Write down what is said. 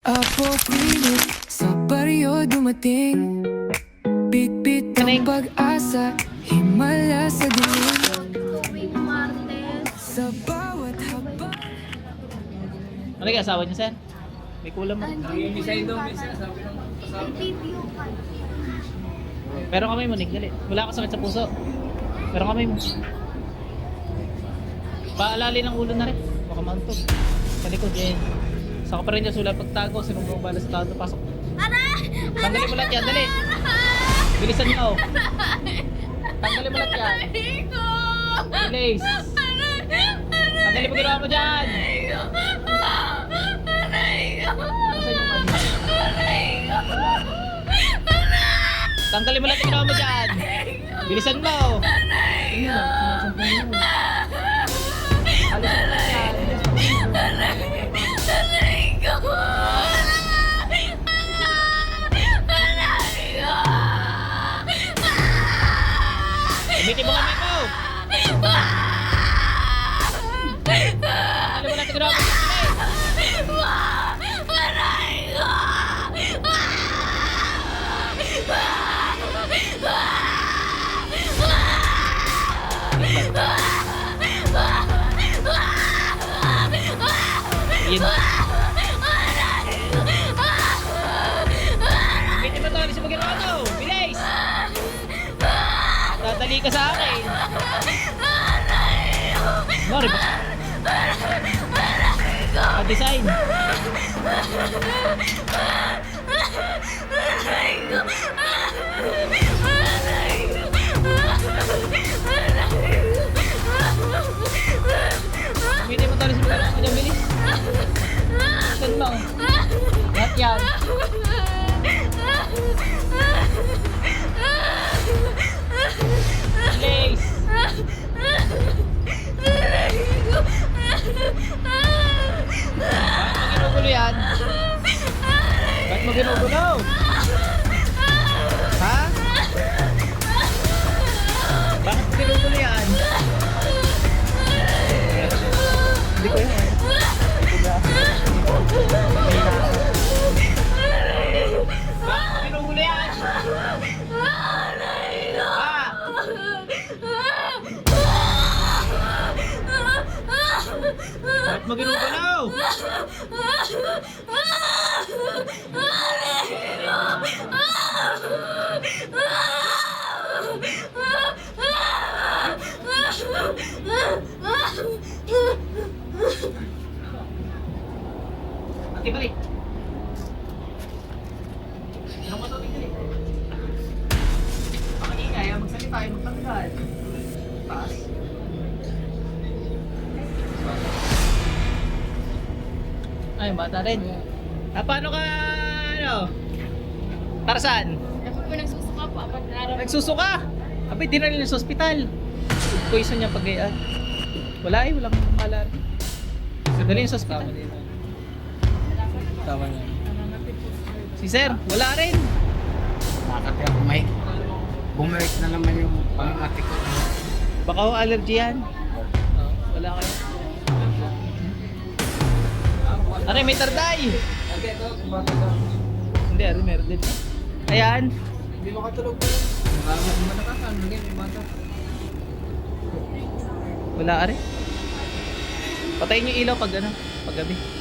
Apocrinic sa baryo dumating Bit-bit ang pag-asa Himala sa dilim Tuwing Martes. Sa bawat haba Ano kaya asawa niyo, sir? May kulam mo. May video pa. Pero kami mo, Nick, dali. Wala ka sakit sa puso. Pero kami mo. Paalali ng ulo na rin. Baka mauntog. Sa likod yan. Saka pa rin niya sulat pagtago. Sinong mga bala sa tao pasok. Tanggalin mo lahat yan, dali. Bilisan mo. Tanggalin mo lahat yan. Bilis. Tanggalin mo ginawa mo dyan. Yung man? Tanggalin mo lahat yung ginawa mo dyan. Bilisan mo. Alis ginawa mo dyan. Yan. Gamitin mo to. Alis mo ginawa to. Bilis. Dadali ka sa akin. Mari ba? Mo to. Alis mo ginawa mo dyan. Bilis. Saan mo? Lahat yan. Bilis. Mo ginugulo? Ha? Bakit mo ginugulo yan? Hindi ko yan. Bakit ginugulo yan? Ha? Bakit mo ginugulo? Ate, balik. Ano ka to, tingnan eh? Baka ingay, ah. magsalita tayo, magtanggal. Taas. Ay, bata rin. Ah, paano ka, ano? Tarsan? Ako po nagsusuka po. Apat na araw. Nagsusuka! Abay, dinali sa ospital. Poison niya pag gaya. Wala eh, walang malar. Dali sa ospital. Tama niya. Si sir, wala rin. Nakakati ako may bumalik na naman yung pangati ko. Baka ho allergy yan. Wala kayo. Ano, may tarday. Hindi, ano, meron din. Ayan. Hindi makatulog ko yun. Nakakamat mo nakakaano yan, yung bata. Wala rin. Patayin yung ilaw pag ano, pag gabi.